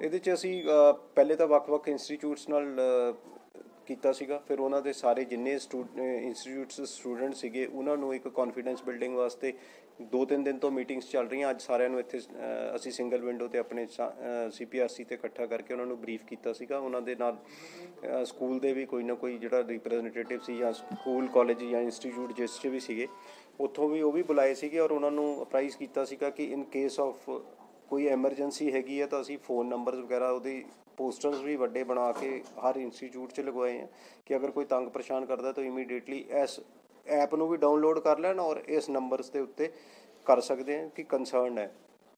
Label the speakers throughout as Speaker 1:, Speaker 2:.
Speaker 1: ਇਹਦੇ 'ਚ ਅਸੀਂ ਪਹਿਲੇ ਤਾਂ ਵੱਖ-ਵੱਖ ਇੰਸਟੀਚਿਊਟਸ ਨਾਲ ਕੀਤਾ ਸੀਗਾ। ਫਿਰ ਉਹਨਾਂ ਦੇ ਸਾਰੇ ਜਿੰਨੇ ਇੰਸਟੀਚਿਊਟਸ ਸਟੂਡੈਂਟ ਸੀਗੇ, ਉਹਨਾਂ ਨੂੰ ਇੱਕ ਕੌਨਫੀਡੈਂਸ ਬਿਲਡਿੰਗ ਵਾਸਤੇ ਦੋ ਤਿੰਨ ਦਿਨ ਤੋਂ ਮੀਟਿੰਗਸ ਚੱਲ ਰਹੀਆਂ। ਅੱਜ ਸਾਰਿਆਂ ਨੂੰ ਇੱਥੇ ਅਸੀਂ ਸਿੰਗਲ ਵਿੰਡੋ ਤੇ ਆਪਣੇ ਸੀਪੀਆਰਸੀ ਤੇ ਇਕੱਠਾ ਕਰਕੇ ਉਹਨਾਂ ਨੂੰ ਬਰੀਫ ਕੀਤਾ ਸੀਗਾ। ਉਹਨਾਂ ਦੇ ਨਾਲ ਸਕੂਲ ਦੇ ਵੀ ਕੋਈ ਨਾ ਕੋਈ ਜਿਹੜਾ ਰਿਪਰੈਜ਼ੈਂਟੇਟਿਵ ਸੀ ਜਾਂ ਸਕੂਲ ਕਾਲਜ ਜਾਂ ਇੰਸਟੀਚਿਊਟ ਜਿਸ 'ਚ ਵੀ ਸੀਗੇ, ਉੱਥੋਂ ਵੀ ਉਹ ਵੀ ਬੁਲਾਏ ਸੀਗੇ ਔਰ ਉਹਨਾਂ ਨੂੰ ਅਪਰਾਈਜ਼ ਕੀਤਾ ਸੀਗਾ ਕਿ ਇਨ ਕੇਸ ਆਫ ਕੋਈ ਐਮਰਜੈਂਸੀ ਹੈਗੀ ਹੈ ਤਾਂ ਅਸੀਂ ਫੋਨ ਨੰਬਰਸ ਵਗੈਰਾ ਉਹਦੀ ਪੋਸਟਰਸ ਵੀ ਵੱਡੇ ਬਣਾ ਕੇ ਹਰ ਇੰਸਟੀਚਿਊਟ 'ਚ ਲਗਵਾਏ ਆ ਕਿ ਅਗਰ ਕੋਈ ਤੰਗ ਪਰੇਸ਼ਾਨ ਕਰਦਾ ਤਾਂ ਇਮੀਡੀਏਟਲੀ ਇਸ ਐਪ ਨੂੰ ਵੀ ਡਾਊਨਲੋਡ ਕਰ ਲੈਣ ਔਰ ਇਸ ਨੰਬਰਸ ਦੇ ਉੱਤੇ ਕਰ ਸਕਦੇ ਆ ਕਿ ਕੰਸਰਨ ਹੈ।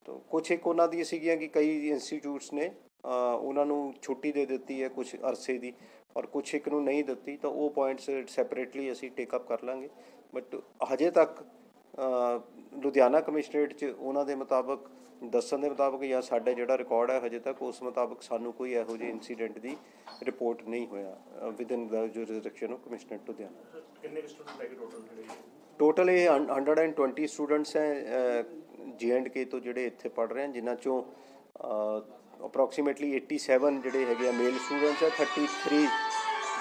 Speaker 1: ਤਾਂ ਕੁਝ ਇੱਕ ਉਹਨਾਂ ਦੀ ਸੀਗੀਆਂ ਕਿ ਕਈ ਇੰਸਟੀਚਿਊਟਸ ਨੇ ਉਹਨਾਂ ਨੂੰ ਛੁੱਟੀ ਦੇ ਦਿੱਤੀ ਹੈ ਕੁਝ ਅਰਸੇ ਦੀ ਔਰ ਕੁਝ ਇੱਕ ਨੂੰ ਨਹੀਂ ਦਿੱਤੀ ਤਾਂ ਉਹ ਪੁਆਇੰਟਸ ਸੈਪਰੇਟਲੀ ਅਸੀਂ ਟੇਕ ਅਪ ਕਰ ਲਾਂਗੇ। ਬਟ ਹਜੇ ਤੱਕ ਲੁਧਿਆਣਾ ਕਮਿਸ਼ਨਰੇਟ 'ਚ ਉਹਨਾਂ ਦੇ ਮੁਤਾਬਕ ਦੱਸਣ ਦੇ ਮੁਤਾਬਕ ਜਾਂ ਸਾਡਾ ਜਿਹੜਾ ਰਿਕਾਰਡ ਹੈ ਹਜੇ ਤੱਕ ਉਸ ਮੁਤਾਬਕ ਸਾਨੂੰ ਕੋਈ ਇਹੋ ਜਿਹੇ ਇਨਸੀਡੈਂਟ ਦੀ ਰਿਪੋਰਟ ਨਹੀਂ ਹੋਇਆ within the jurisdiction of commissionerate Ludhiana
Speaker 2: ਕਿੰਨੇ ਸਟੂਡੈਂਟ ਹੈਗੇ ਟੋਟਲ ਜਿਹੜੇ
Speaker 1: ਟੋਟਲ ਇਹ 120 ਸਟੂਡੈਂਟਸ ਹੈ ਕੇ ਤੋਂ ਜਿਹੜੇ ਇੱਥੇ ਪੜ ਰਹੇ ਹਨ ਜਿਨ੍ਹਾਂ ਚੋਂ ਅਪਰੋਕਸੀਮੇਟਲੀ 87 ਜਿਹੜੇ ਹੈਗੇ ਆ ਮੇਲ ਸਟੂਡੈਂਟਸ ਹੈ 33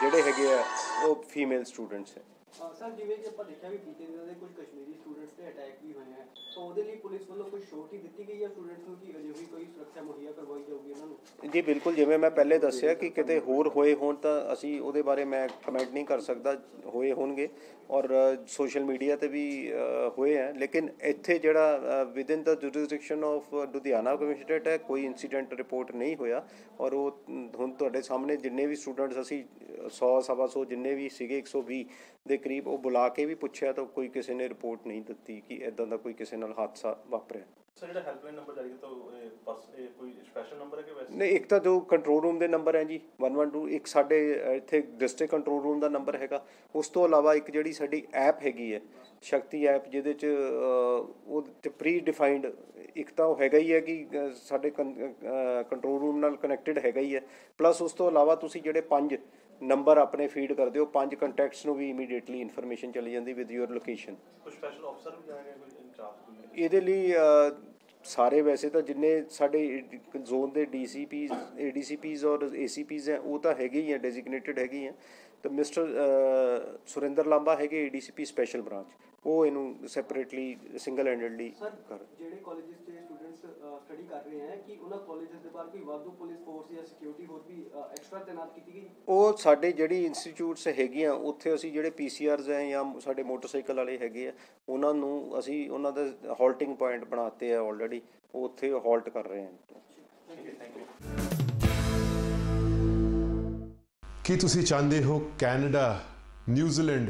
Speaker 1: ਜਿਹੜੇ ਹੈਗੇ ਆ ਉਹ ਫੀਮੇਲ ਸਟੂਡੈਂਟਸ ਹਾਂ।
Speaker 3: ਸਰ, ਜਿਵੇਂ ਕਿ ਆਪਾਂ ਦੇਖਿਆ ਵੀ ਬੀਤੇ ਦਿਨਾਂ ਦੇ ਕੁਝ ਕਸ਼ਮੀਰੀ ਸਟੂਡੈਂਟਸ ਤੇ ਅਟੈਕ ਵੀ ਹੋਏ ਹੈ ਤਾਂ ਉਹਦੇ ਲਈ ਪੁਲਿਸ ਵੱਲੋਂ ਕੋਈ ਸ਼ੋਰਟੀ ਦਿੱਤੀ ਗਈ ਹੈ ਸਟੂਡੈਂਟਸ ਨੂੰ ਕਿ ਅਜੇ ਵੀ ਕੋਈ ਸੁਰੱਖਿਆ ਮੁਹੱਈਆ ਕਰਵਾਈ ਜਾਊਗੀ ਉਹਨਾਂ ਨੂੰ?
Speaker 1: ਜੀ, ਬਿਲਕੁਲ, ਜਿਵੇਂ ਮੈਂ ਪਹਿਲੇ ਦੱਸਿਆ ਕਿ ਕਿਤੇ ਹੋਰ ਹੋਏ ਹੋਣ ਤਾਂ ਅਸੀਂ ਉਹਦੇ ਬਾਰੇ ਮੈਂ ਕਮੈਂਟ ਨਹੀਂ ਕਰ ਸਕਦਾ, ਹੋਏ ਹੋਣਗੇ ਔਰ ਸੋਸ਼ਲ ਮੀਡੀਆ ਤੇ ਵੀ ਹੋਏ ਹੈ ਲੇਕਿਨ ਇੱਥੇ ਜਿਹੜਾ within the jurisdiction of Ludhiana commissionerate ਹੈ ਕੋਈ ਇਨਸੀਡੈਂਟ ਰਿਪੋਰਟ ਨਹੀਂ ਹੋਇਆ ਔਰ ਉਹ ਹੁਣ ਤੁਹਾਡੇ ਸਾਹਮਣੇ ਜਿੰਨੇ ਵੀ ਸਟੂਡੈਂਟਸ ਅਸੀਂ 100 ਸਵਾ ਸੌ ਜਿੰਨੇ ਵੀ ਸੀਗੇ 120 ਦੇ ਕਰੀਬ ਉਹ ਬੁਲਾ ਕੇ ਵੀ ਪੁੱਛਿਆ ਤਾਂ ਕੋਈ ਕਿਸੇ ਨੇ ਰਿਪੋਰਟ ਨਹੀਂ ਦਿੱਤੀ ਕਿ ਇਦਾਂ ਦਾ ਕੋਈ ਕਿਸੇ ਨਾਲ ਹਾਦਸਾ ਵਾਪਰਿਆ।
Speaker 2: ਸਰ ਜਿਹੜਾ ਹੈਲਪਲਾਈਨ ਨੰਬਰ ਜਾਰੀ ਕੀਤਾ ਉਹ ਇਹ ਪਰਸ ਇਹ ਕੋਈ ਸਪੈਸ਼ਲ ਨੰਬਰ ਹੈ ਕਿ ਵੈਸੇ?
Speaker 1: ਨਹੀਂ ਇੱਕ ਤਾਂ ਜੋ ਕੰਟਰੋਲ ਰੂਮ ਦੇ ਨੰਬਰ ਹੈ ਜੀ 112 ਇੱਕ ਸਾਡੇ ਇੱਥੇ ਡਿਸਟ੍ਰਿਕਟ ਕੰਟਰੋਲ ਰੂਮ ਦਾ ਨੰਬਰ ਹੈਗਾ। ਉਸ ਤੋਂ ਇਲਾਵਾ ਇੱਕ ਜਿਹੜੀ ਸਾਡੀ ਐਪ ਹੈਗੀ ਹੈ ਸ਼ਕਤੀ ਐਪ ਜਿਹਦੇ ਚ ਉਹ ਤੇ ਪ੍ਰੀ ਡਿਫਾਈਨਡ ਇੱਕ ਤਾਂ ਉਹ ਹੈਗਾ ਹੀ ਹੈ ਕਿ ਸਾਡੇ ਕੰਟਰੋਲ ਰੂਮ ਨਾਲ ਕਨੈਕਟਡ ਹੈਗਾ ਹੀ ਹੈ। ਪਲੱਸ ਉਸ ਤੋਂ ਇਲਾਵਾ ਤੁਸੀਂ ਜਿਹੜੇ ਪੰਜ ਨੰਬਰ ਆਪਣੇ ਫੀਡ ਕਰਦੇ ਹੋ ਪੰਜ ਕੰਟੈਕਟਸ ਨੂੰ ਵੀ ਇਮੀਡੀਏਟਲੀ ਇਨਫੋਰਮੇਸ਼ਨ ਚਲੀ ਜਾਂਦੀ ਵਿਦ ਯੂਰ ਲੋਕੇਸ਼ਨ
Speaker 2: ਕੋਈ ਸਪੈਸ਼ਲ ਆਫਸਰ ਵੀ ਜਾਏਗਾ ਕੋਈ ਇੰਚਾਰਜ
Speaker 1: ਇਹਦੇ ਲਈ ਸਾਰੇ ਵੈਸੇ ਤਾਂ ਜਿੰਨੇ ਸਾਡੇ ਜ਼ੋਨ ਦੇ ਡੀਸੀਪੀਜ਼ ਏਡੀਸੀਪੀਜ਼ ਔਰ ਏਸੀਪੀਜ਼ ਹੈ ਉਹ ਤਾਂ ਹੈਗੇ ਹੀ ਹੈ ਡੈਜ਼ਿਗਨੇਟਿਡ ਹੈਗੇ ਹੀ ਹੈ ਤਾਂ ਮਿਸਟਰ ਸੁਰਿੰਦਰ ਲਾਂਬਾ ਹੈਗੇ ਏਡੀਸੀਪੀ ਸਪੈਸ਼ਲ ਬ੍ਰਾਂਚ ਉਹ ਇਹਨੂੰ ਸੈਪਰੇਟਲੀ ਸਿੰਗਲ ਹੈਂਡਡਲੀ ਕਰ।
Speaker 3: ਜਿਹੜੇ ਕਾਲਜਸ ਤੇ ਸਟੂਡੈਂਟਸ ਸਟੱਡੀ ਕਰ ਰਹੇ ਹੈ ਕਿ ਉਹਨਾਂ ਕਾਲਜਸ ਦੇ ਬਾਹਰ ਕੋਈ ਵਾਧੂ ਪੁਲਿਸ ਫੋਰਸ ਜਾਂ ਸਿਕਿਉਰਿਟੀ ਹੋਰ ਵੀ ਐਕਸਟਰਾ ਤਾਇਨਾਤ ਕੀਤੀ ਗਈ?
Speaker 1: ਉਹ ਸਾਡੇ ਜਿਹੜੀ ਇੰਸਟੀਚਿਊਟਸ ਹੈਗੀਆਂ ਉੱਥੇ ਅਸੀਂ ਜਿਹੜੇ ਪੀਸੀਆਰਸ ਹੈ ਜਾਂ ਸਾਡੇ ਮੋਟਰਸਾਈਕਲ ਵਾਲੇ ਹੈਗੇ ਆ ਉਹਨਾਂ ਨੂੰ ਅਸੀਂ ਉਹਨਾਂ ਦੇ ਹਾਲਟਿੰਗ ਪੁਆਇੰਟ ਬਣਾਤੇ ਆ ਆਲਰੇਡੀ ਉਹ ਉੱਥੇ ਹਾਲਟ ਕਰ ਰਹੇ ਹਨ।
Speaker 4: ਕੀ ਤੁਸੀਂ ਚਾਹੁੰਦੇ ਹੋ ਕੈਨੇਡਾ ਨਿਊਜ਼ੀਲੈਂਡ